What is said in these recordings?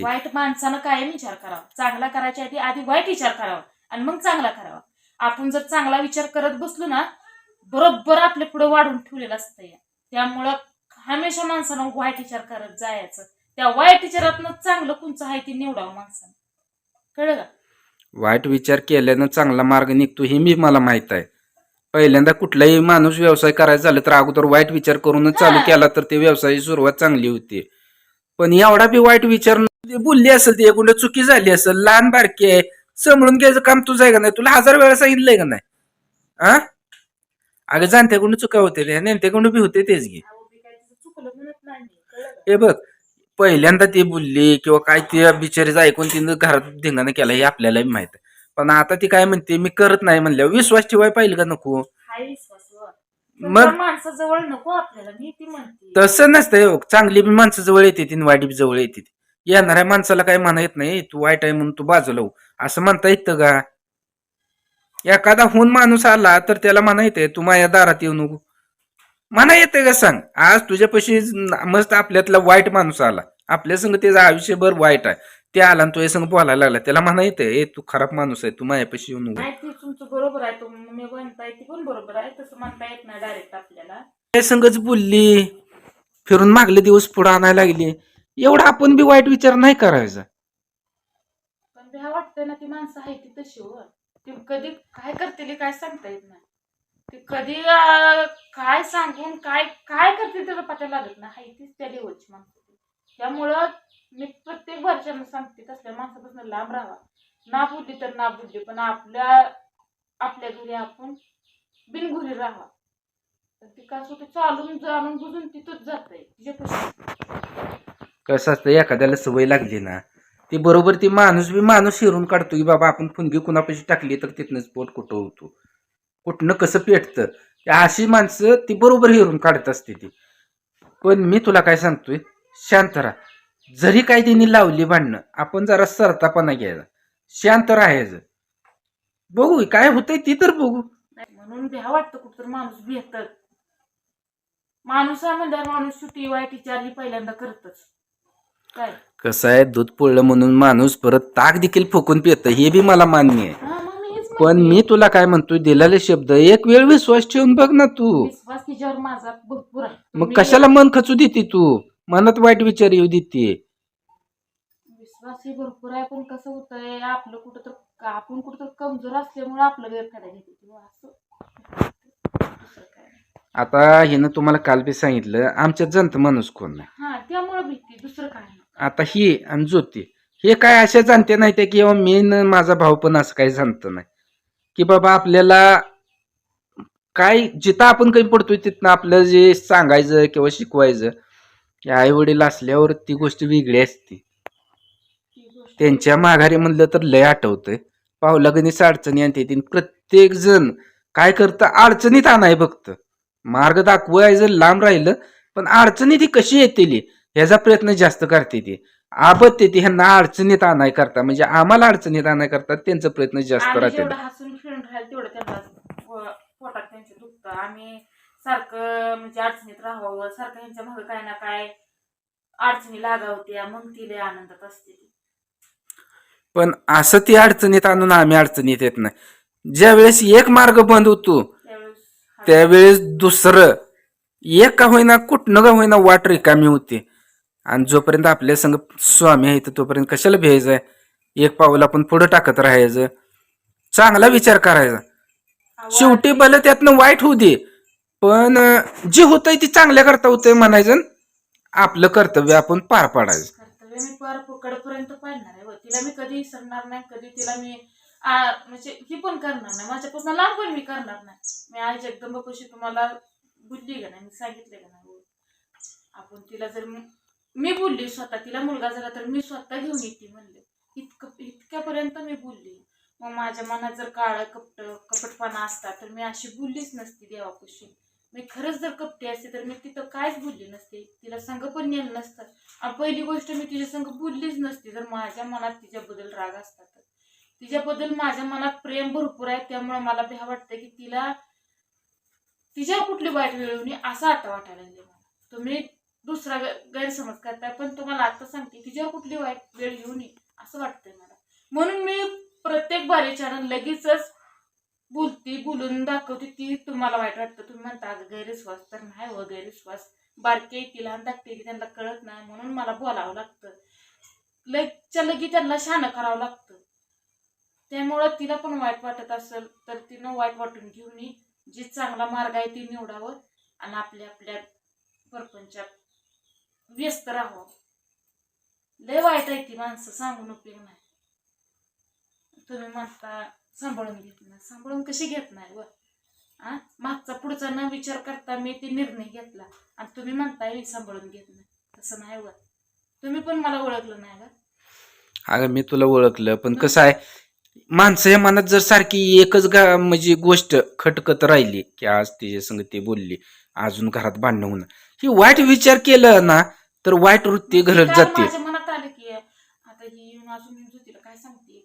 ती वाईट माणसानं कायम विचार करावा. चांगला करायच्या आधी आधी वाईट विचार करावा आणि मग चांगला करावा. आपण जर चांगला विचार करत बसलो ना बरोबर आपल्या पुढे वाढून ठेवलेलं असतं या. त्यामुळं हमेशा माणसानं वाईट विचार करत जायचं. त्या वाईट विचारातनं चांगलं कोणचं आहे ते निवडावं माणसानं. कळलं का? वाईट विचार केल्यानं चांगला मार्ग निघतो हे मी मला माहीत आहे. पहिल्यांदा कुठलाही माणूस व्यवसाय करायचा झालं तर अगोदर वाईट विचार करूनच चालू. केला तर ते व्यवसायाची सुरुवात चांगली होती. पण एवढा बी वाईट विचार बोलली असेल ती एकूण चुकी झाली असेल लहान बारकी आहे समळून घ्यायचं काम तुझं आहे का नाही? तुला हजार वेळा सांगितलंय का नाही? हा अगं जाणत्याकडून चुका होते रे नेमत्याकडून बी होते तेच घे हे बघ पहिल्यांदा ती बोलली किंवा काय ते बिचारीचं ऐकून तिनं घरात धिंगाणं केला हे आपल्याला माहीत आहे. पण आता ती काय म्हणते मी करत नाही म्हणल्यावर विश्वास ठेवाय पाहिजे का नको हाय विश्वास वर. पण मग- माणसाजवळ नको आपल्याला मी ती म्हणते. तसं नसतंय हो. चांगली बी माणसं जवळ येते ती वाईट बी जवळ येते ती. येणाऱ्या माणसाला काय म्हणा येत नाही तू वाईट आहे म्हणून तू बाजूला हो. असं म्हणता येतं का? एखादा हुन माणूस आला तर त्याला म्हणा येते तू माझ्या दारात येऊ नको. म्हणा येते का सांग? आज तुझ्यापाशी मस्त आपल्यातला वाईट माणूस आला. आपल्या संग त्याचं आयुष्यभर वाईट आहे. ते आला आणि तुझ्या संग बोलायला लागला. त्याला म्हणा येते ए तू खराब माणूस आहे तू माझ्यापाशी येऊ नको नाही ते तुमचं बरोबर आहे तुम्ही म्हणताय ती पण बरोबर आहे तसं म्हणता येत नाही डायरेक्ट आपल्याला. त्या संगच बोलली. फिरून मागले दिवस पुढे आणायला लागली. एवढा आपण बी वाईट विचार नाही करायचा. पण वाटतं ना ती माणसं आहे ती तशी हो. ती कधी काय करतील काय सांगता येत नाही. ती कधी अं, काय सांगून काय काय करतील त्याचा पत्ता लागत नाही. हाय तीच त्या लेवलची माणसं ती. त्यामुळं मी प्रत्येक वर्षानं सांगते तसल्या माणसापासून लांब राहा ना बोलली तर ना बोलली पण आपल्या आपल्या घरी आपण बिनघुरी राहा ती काय चालून जाणून बुजून तिथंच जात आहे तिच्यापासून कसं असतं एखाद्याला सवय लागली ना ती बरोबर ती माणूस बी माणूस हिरून काढतो की बाबा आपण फुनगी कुणापाशी टाकली तर तिथनंच पोट कुठं होतो? कुठनं कसं पेटतं? अशी माणसं ती बरोबर हिरून काढत असते ती. पण मी तुला काय सांगतोय शांत राहा. जरी काय तिने लावली भांडणं आपण जरा सरतापणा घ्यायचा. शांत राहायचं. बघू काय होतंय ती तर बघू. नाही, म्हणून भ्या वाटतं कुठतर माणूस भेटत माणूस आहे म्हणल्यावर माणूस सुटी वाईट विचार ही पहिल्यांदा करतच. काय? कसं आहे दूध पोळलं म्हणून माणूस परत ताक देखील फुकून पितं हे बी मला मान्य आहे. हा मग मी हेच पण म्हणते. मी तुला काय म्हणतोय दिलेले शब्द एक वेळ विश्वास ठेवून बघ ना तू. विश्वास तिच्यावर माझा भरपूर आहे. मग मी- कशाला मन खचू देते तू? मनात वाईट विचार येऊ देते. विश्वास ही भरपूर आहे पण कसं होतंय आपलं कुठं तर आपण कुठं तर कमजोर असल्यामुळे आपलं गैरफायदा घेते किंवा असं. दुसरं काय नाही. आता हिनं तुम्हाला काल बी सांगितलं आमच्यात जंत माणूस कोण नाही हा त्यामुळे भीती दुसरं काय नाही. आता ही आणि ज्योती हे काय अशा जाणते नाही ते किंवा मी न माझा भाऊ पण असं काही जाणत नाही. की बाबा आपल्याला काय जिथं आपण काही पडतोय तिथनं आपलं जे सांगायचं किंवा शिकवायचं आई वडील असल्यावर ती गोष्ट वेगळी असते. त्यांच्या माघारी म्हणलं तर लय आठवतंय. पावलागणीच अडचणी आणते ती प्रत्येक जण काय करतं? अडचणीत आणाय बघतं. मार्ग दाखवायचं लांब राहिलं पण अडचणी ती कशी येतील ह्याचा प्रयत्न जास्त करते ती. आपत्ती ती ह्यांना अडचणीत आणाय करता. म्हणजे आम्हाला अडचणीत आणाय करतात त्यांचा प्रयत्न जास्त राहते पोटात त्यांचं दुखतं. आम्ही सारखं म्हणजे अडचणीत राहावं सारखं ह्यांच्या मागं काय ना काय अडचणी लागावत्या मग ती लय आनंदात असते ती. पण असं ती अडचणीत आणून आम्ही अडचणीत येत नाही. ज्या वेळेस एक मार्ग बंद होतो त्यावेळेस हा- त्यावेळेस दुसरं एक का होईना कुठनं का होईना वाट रिकामी होते. आणि जोपर्यंत आपल्या संग स्वामी आहे तर तोपर्यंत कशाला भ्यायचंय एक पाऊल आपण पुढे टाकत राहायचं. चांगला विचार करायचा. शेवटी भलं त्यातनं वाईट होऊ दे पण जे होतंय ते चांगल्या करता होतंय म्हणायचं आपलं कर्तव्य आपण पार पाडायचं. कर्तव्य मी पार कडपर्यंत पाडणार आहे व तिला मी कधी विसरणार नाही कधी तिला मी आ, म्हणजे ही पण करणार नाही. माझ्यापासून लांब पण मी करणार नाही. मी आई कशी तुम्हाला बोलली का नाही? मी सांगितले का नाही? आपण तिला जर मी- मी बोलली स्वतः तिला मुलगा झाला तर मी स्वतः घेऊन येते म्हणले. इतकं इतक्यापर्यंत मी बोलली. मग माझ्या मनात जर काळ कपट कपटपणा असता तर मी अशी बोललीच नसती देवापाशी. मी खरंच जर कपटी असते तर मी तिथं कायच बोलली नसते. तिला संग पण नेलं नसतं. आणि पहिली गोष्ट मी तिच्या संग बोललीच नसती. जर माझ्या मनात तिच्याबद्दल राग असतात तर. तिच्याबद्दल माझ्या मनात प्रेम भरपूर आहे. त्यामुळे मला भ्या वाटतं की तिला तिच्या कुठली वाईट वेळ येऊ असं आता वाटायला लागले मला. तुम्ही दुसरा गैरसमज करताय. पण तुम्हाला आता सांगते तिच्यावर कुठली वाईट वेळ येऊ नये. असं वाटतंय मला. म्हणून मी प्रत्येक बारीच्यानं लगेचच बोलती बोलून दाखवते ती. तुम्हाला वाईट वाटतं. तुम्ही म्हणता अगं गैरविश्वास तर नाही व गैरविश्वास. बारके की लहान दाखते की त्यांना कळत नाही. म्हणून मला बोलावं लागतं. लगच्या लगी त्यांना शान करावं लागतं. त्यामुळं तिला पण वाईट वाटत असेल तर तिनं वाईट वाटून घेऊन जे चांगला मार्ग आहे ते निवडावं आणि आपल्या आपल्या परपंचात व्यस्त राहावं. लय वाईट आहे ती माणसं सांगून उपयोग नाही. तुम्ही म्हणता सांभाळून घेत नाही. सांभाळून कशी घेत नाही व? आ? मागचा पुढचा न विचार करता मी ते निर्णय घेतला. आणि तुम्ही म्हणताय मी सांभाळून घेत नाही. तसं नाही व. तुम्ही पण मला ओळखलं नाही का अगं मी तुला ओळखलं पण कसं आहे माणसं या मनात जर सारखी एकच गा म्हणजे गोष्ट खटकत राहिली की आज तिच्या संग ती बोलली अजून घरात भांडणं होणार ही वाईट विचार केलं ना तर वाईट वृत्ती घरत जाते. माझ्या मनात आलं की आता ही येऊन अजून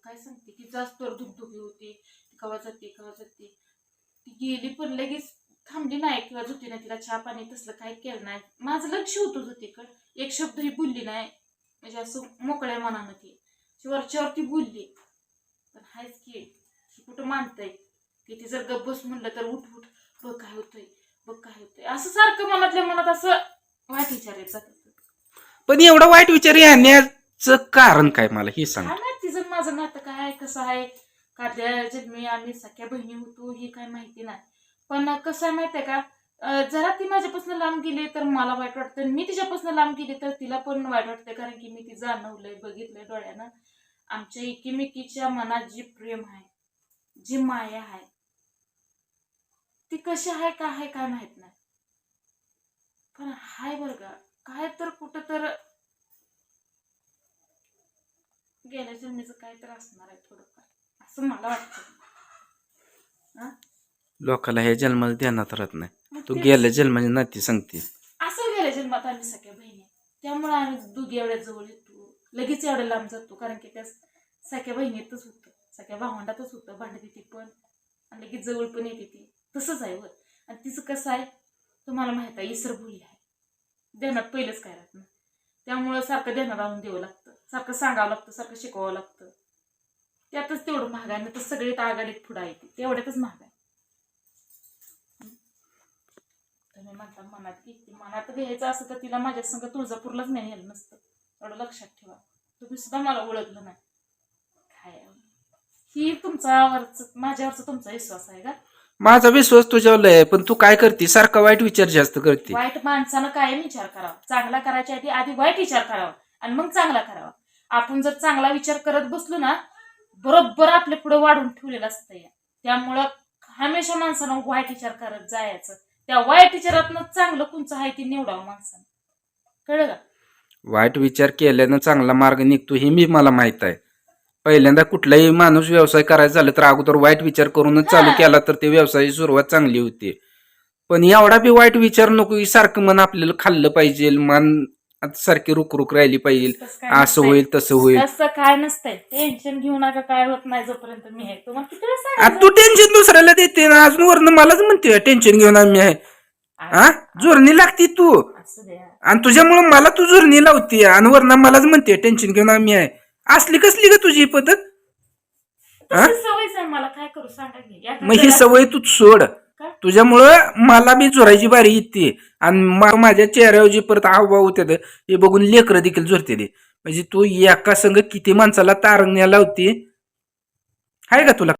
काय सांगते काय की जास्त धुकधुकी होती ती कवा जाते कवा जाते. ती गेली पण लगेच थांबली नाही किंवा जुतीने तिला चहा पाणी तसलं काही केलं नाही. माझं लक्ष होतं जुतीकडे एक शब्द ही बोलली नाही. म्हणजे असं मोकळ्या मनानं ती. वरच्यावर ती बोलली. पण हायच की कुठं मानतंय? की ती जर गप्पस म्हणलं तर उठ उठ. बघ काय होतंय. बघ काय होतंय. असं सारखं मनातल्या मनात असं वाईट विचार पण एवढा वाईट विचार येण्याचं कारण काय मला हे सांग. काय तिचं माझं नातं काय आहे कसं आहे? काढल्या जन्मी आम्ही सख्या बहिणी होतो ही काय माहिती नाही. पण कसं आहे माहितीये का? जरा ती माझ्यापासून लांब गेली तर मला वाईट वाटतं. मी तिच्यापासून लांब गेली तर तिला पण वाईट वाटतं. कारण की मी ती जाणवलंय बघितलंय डोळ्यानं. आमच्या एकीमेकीच्या मनात जी प्रेम आहे जी माया आहे ती कशी आहे का आहे काय माहीत नाही. पण हाय बरं का? काय तर कुठं तर गेल्या जन्मीचं काय तर असणार आहे थोडंफार असं मला वाटतं. लोकाला हे जन्माला ध्यानात राहत नाही. मग तू गेल्या जन्माची नाती सांगते. असं गेल्या जन्मात आम्ही सगळ्या बहिणी त्यामुळे आम्ही दोघी एवढ्या जवळ येतो. लगेच एवढ्या लांब जातो कारण की त्या सख्या बहिणीतच होतं. सख्या भावंडातच होतं भांडती ती पण. आणि लगेच जवळ पण येते ती. तसंच आहे वर आणि तिचं कसं आहे तुम्हाला माहीत आहे इसरभुळी आहे. ध्यानात पहिलंच काय राहत नाही. त्यामुळं सारखं ध्यानात आणून द्यावं लागतं. सारखं सांगावं लागतं सारखं शिकवावं लागतं. त्यातच तेवढं महाग आहे नाही तर सगळे तर आघाडीत पुढं आहे ती. तेवढ्यातच महाग आहे. तुम्ही म्हणता मनात घेते मनात घ्यायचं असं तर तिला माझ्या संग तुळजापूरलाच नाही नेलं नसतं. एवढं लक्षात ठेवा. तुम्ही सुद्धा मला ओळखलं नाही. काय? ही तुमचा माझ्यावरचा तुमचा विश्वास आहे का? माझा विश्वास तुझ्यावर आहे पण तू काय करते? सारखा वाईट विचार जास्त करते. वाईट माणसानं कायम विचार करावा. चांगला करायच्या आधी आधी वाईट विचार करावा. आणि मग चांगला करावा. आपण जर चांगला विचार करत बसलो ना बरोबर आपल्या पुढे वाढून ठेवलेलं असतं या. त्यामुळं हमेशा माणसानं वाईट विचार करत जायचं. त्या वाईट विचारातनं चांगलं कोणचं आहे ते निवडावं माणसानं. कळलं का? वाईट विचार केल्यानं चांगला मार्ग निघतो हे मी मला माहीत आहे. पहिल्यांदा कुठलाही माणूस व्यवसाय करायचा झाला तर अगोदर वाईट विचार करूनच चालू. केला तर ते व्यवसायाची सुरुवात चांगली होते. पण एवढा बी वाईट विचार नको की सारखं मन आपल्याला खाल्लं पाहिजे मन आता सारखी रुक रुक राहिली पाहिजे. तसं काय असं नसतंय. होईल तसं होईल. तसं काय नसतंय. टेन्शन घेऊ नका काय होत नाही जोपर्यंत मी आहे. तुम्हाला किती वेळा आता सांगितलं? तू टेन्शन दुसऱ्याला देते ना. अजून वरनं मलाच म्हणते टेन्शन घेऊन आम्ही आहे. हा? जोरणी लागती तू. असं द्या. आणि तुझ्यामुळं मला तू जोरणी लावते आणि वरनं मलाच म्हणते टेन्शन घेऊन आम्ही आहे. असली कसली का तुझी ही पद्धत? हा? तशी सवयच आहे मला. काय करू? सांगा की. मग ही सवय तू सोड? तुझ्यामुळं मला बी झोरायची बारी येते आणि माझ्या चेहऱ्यावर जी परत हावभाव होते हे बघून लेकरं देखील झोरते म्हणजे तू एका संघ किती माणसाला तारंगण्या लावते? आहे का तुला?